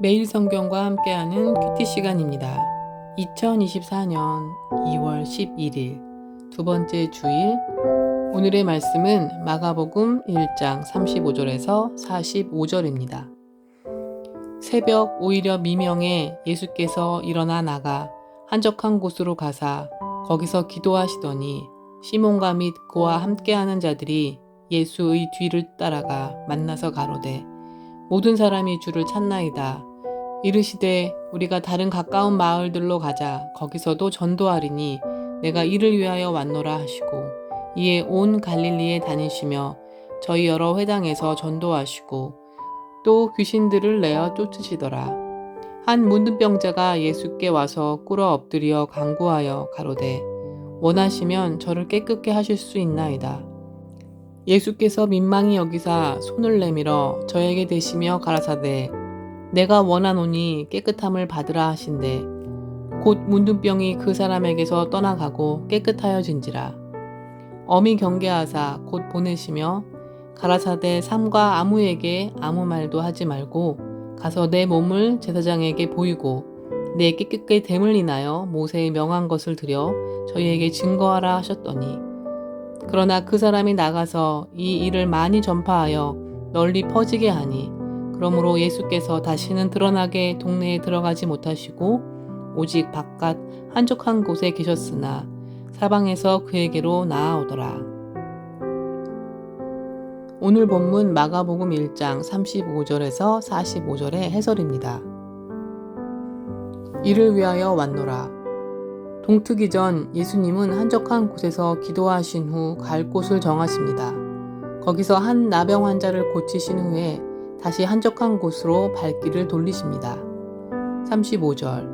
매일 성경과 함께하는 큐티 시간입니다. 2024년 2월 11일 두 번째 주일 오늘의 말씀은 마가복음 1장 35절에서 45절입니다. 새벽 오히려 미명에 예수께서 일어나 나가 한적한 곳으로 가사 거기서 기도하시더니 시몬과 및 그와 함께하는 자들이 예수의 뒤를 따라가 만나서 가로되 모든 사람이 주를 찾나이다. 이르시되 우리가 다른 가까운 마을들로 가자. 거기서도 전도하리니 내가 이를 위하여 왔노라 하시고 이에 온 갈릴리에 다니시며 저희 여러 회당에서 전도하시고 또 귀신들을 내어 쫓으시더라. 한 문둥병자가 예수께 와서 꿇어 엎드려 간구하여 가로되 원하시면 저를 깨끗게 하실 수 있나이다. 예수께서 민망히 여기사 손을 내밀어 저에게 대시며 가라사대 내가 원하노니 깨끗함을 받으라 하신대. 곧 문둥병이 그 사람에게서 떠나가고 깨끗하여진지라. 어미 경계하사 곧 보내시며 가라사대 삼가 아무에게 아무 말도 하지 말고 가서 내 몸을 제사장에게 보이고 내 깨끗게 됨을 인하여 모세의 명한 것을 드려 저희에게 증거하라 하셨더니 그러나 그 사람이 나가서 이 일을 많이 전파하여 널리 퍼지게 하니 그러므로 예수께서 다시는 드러나게 동네에 들어가지 못하시고 오직 바깥 한적한 곳에 계셨으나 사방에서 그에게로 나아오더라. 오늘 본문 마가복음 1장 35절에서 45절의 해설입니다. 이를 위하여 왔노라. 동트기 전 예수님은 한적한 곳에서 기도하신 후 갈 곳을 정하십니다. 거기서 한 나병 환자를 고치신 후에 다시 한적한 곳으로 발길을 돌리십니다. 35절.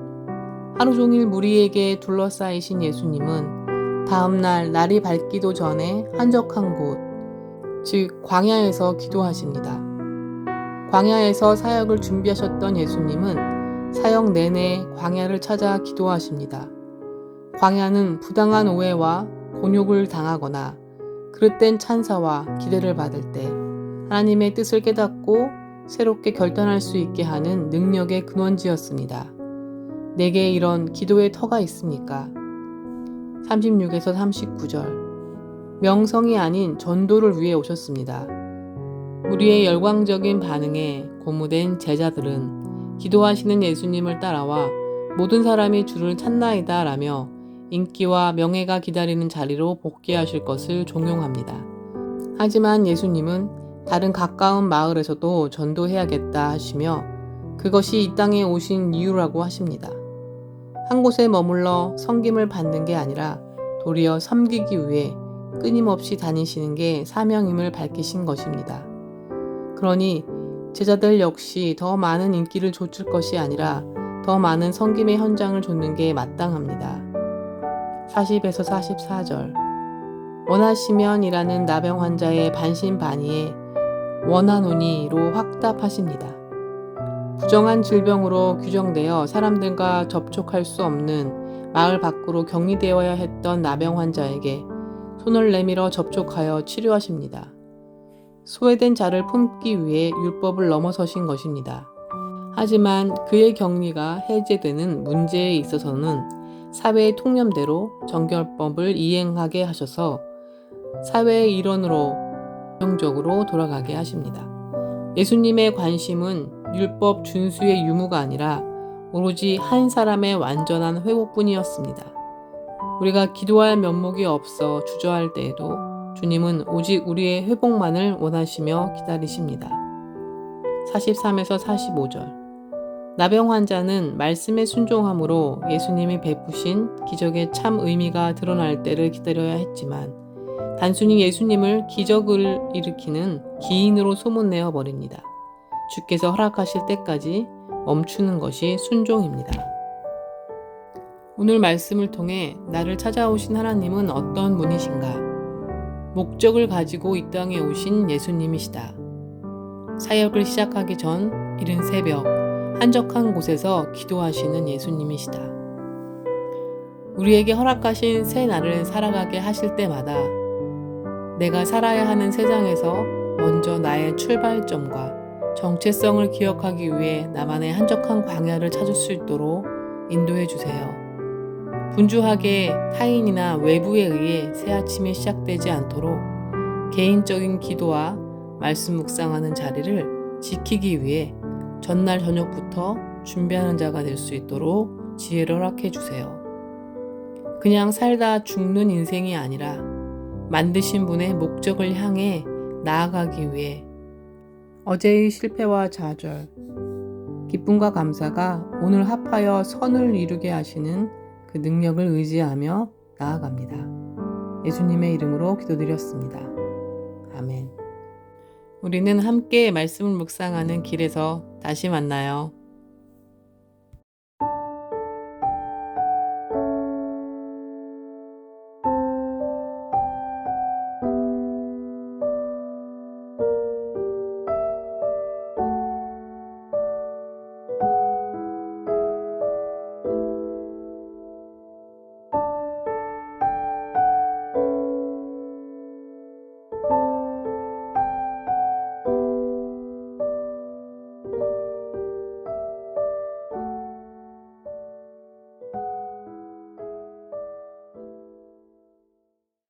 하루 종일 무리에게 둘러싸이신 예수님은 다음날 날이 밝기도 전에 한적한 곳, 즉 광야에서 기도하십니다. 광야에서 사역을 준비하셨던 예수님은 사역 내내 광야를 찾아 기도하십니다. 광야는 부당한 오해와 곤욕을 당하거나 그릇된 찬사와 기대를 받을 때 하나님의 뜻을 깨닫고 새롭게 결단할 수 있게 하는 능력의 근원지였습니다. 내게 이런 기도의 터가 있습니까? 36에서 39절. 명성이 아닌 전도를 위해 오셨습니다. 우리의 열광적인 반응에 고무된 제자들은 기도하시는 예수님을 따라와 모든 사람이 주를 찾나이다 라며 인기와 명예가 기다리는 자리로 복귀하실 것을 종용합니다. 하지만 예수님은 다른 가까운 마을에서도 전도해야겠다 하시며 그것이 이 땅에 오신 이유라고 하십니다. 한 곳에 머물러 섬김을 받는 게 아니라 도리어 섬기기 위해 끊임없이 다니시는 게 사명임을 밝히신 것입니다. 그러니 제자들 역시 더 많은 인기를 좇을 것이 아니라 더 많은 섬김의 현장을 좇는 게 마땅합니다. 40에서 44절 원하시면이라는 나병 환자의 반신반의에 원하노니로 확답하십니다. 부정한 질병으로 규정되어 사람들과 접촉할 수 없는 마을 밖으로 격리되어야 했던 나병 환자에게 손을 내밀어 접촉하여 치료하십니다. 소외된 자를 품기 위해 율법을 넘어서신 것입니다. 하지만 그의 격리가 해제되는 문제에 있어서는 사회의 통념대로 정결법을 이행하게 하셔서 사회의 일원으로 정적으로 돌아가게 하십니다. 예수님의 관심은 율법 준수의 유무가 아니라 오로지 한 사람의 완전한 회복뿐이었습니다. 우리가 기도할 면목이 없어 주저할 때에도 주님은 오직 우리의 회복만을 원하시며 기다리십니다. 43에서 45절. 나병 환자는 말씀에 순종함으로 예수님이 베푸신 기적의 참 의미가 드러날 때를 기다려야 했지만 단순히 예수님을 기적을 일으키는 기인으로 소문내어 버립니다. 주께서 허락하실 때까지 멈추는 것이 순종입니다. 오늘 말씀을 통해 나를 찾아오신 하나님은 어떤 분이신가? 목적을 가지고 이 땅에 오신 예수님이시다. 사역을 시작하기 전 이른 새벽 한적한 곳에서 기도하시는 예수님이시다. 우리에게 허락하신 새 날을 살아가게 하실 때마다 내가 살아야 하는 세상에서 먼저 나의 출발점과 정체성을 기억하기 위해 나만의 한적한 광야를 찾을 수 있도록 인도해 주세요. 분주하게 타인이나 외부에 의해 새 아침이 시작되지 않도록 개인적인 기도와 말씀 묵상하는 자리를 지키기 위해 전날 저녁부터 준비하는 자가 될 수 있도록 지혜를 허락해 주세요. 그냥 살다 죽는 인생이 아니라 만드신 분의 목적을 향해 나아가기 위해 어제의 실패와 좌절, 기쁨과 감사가 오늘 합하여 선을 이루게 하시는 그 능력을 의지하며 나아갑니다. 예수님의 이름으로 기도드렸습니다. 아멘. 우리는 함께 말씀을 묵상하는 길에서 다시 만나요.